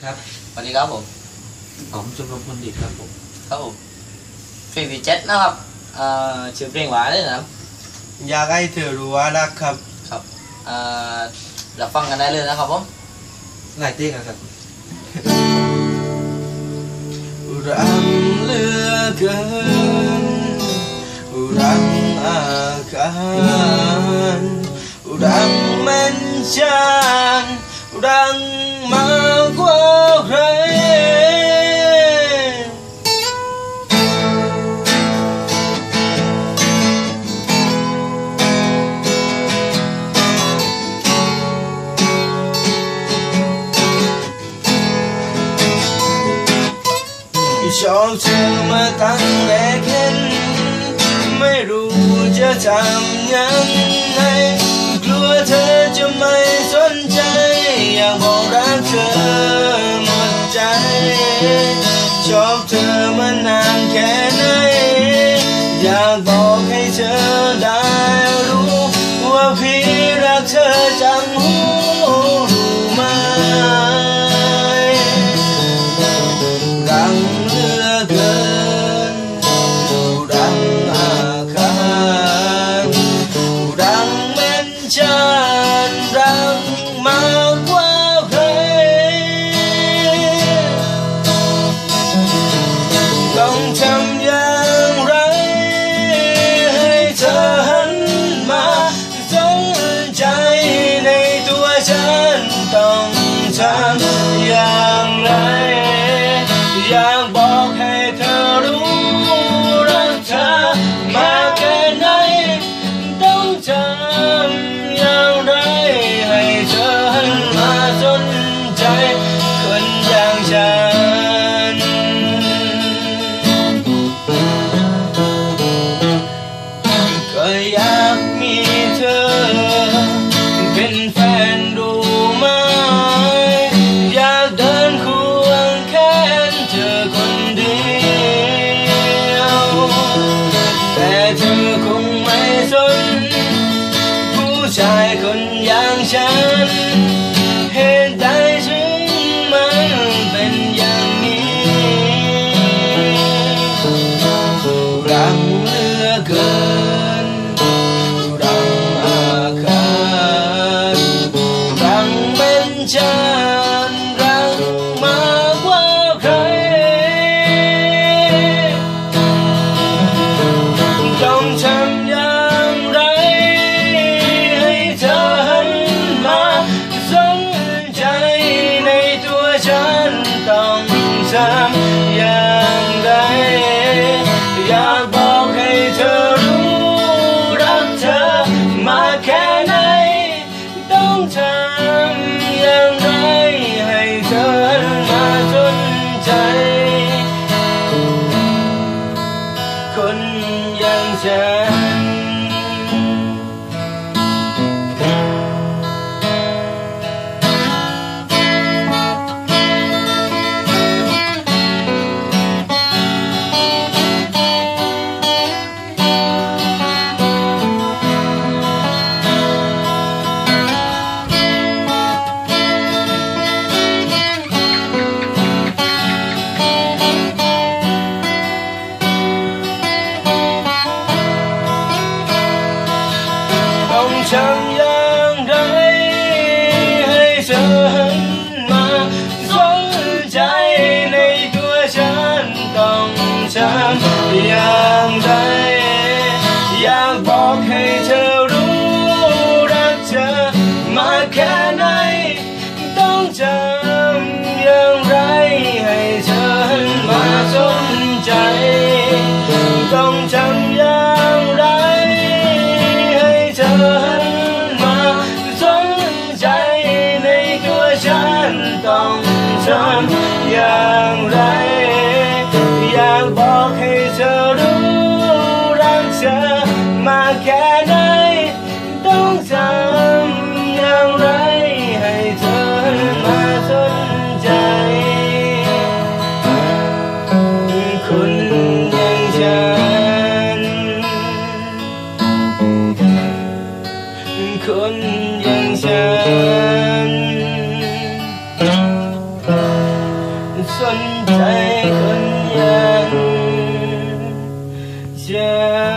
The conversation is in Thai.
ครับสวัสดีครับผมผมชมรมคนดีครับผมครับผมฟรีวีเจ็ดนะครับเอ่อชื่อเพลงหวานเลยนะครับอยากให้เธอรู้ว่ารักครับครับเอ่อรับฟังกันได้เลยนะครับผมง่ายเต้กันครับรักเหลือเกินรักอาการรักมันฉันรักมา เธอมาตั้งแต่เห็นไม่รู้จะทำยังไงกลัวเธอจะไม่สนใจ อยากบอกรักเธอหมดใจ ชอบเธอมานานแค่ไหน อยากบอกให้เธอได้ อกให้เธอรู้รักเธอมากแค่ไหนต้องทำอย่างไรให้เธอหันมาสนใจคนอย่างฉันก็อยาก อ แค่ไหนต้องทำอย่างไรให้เธอมาสนใจ คนอย่างฉัน คนอย่างฉัน สนใจคนอย่างฉัน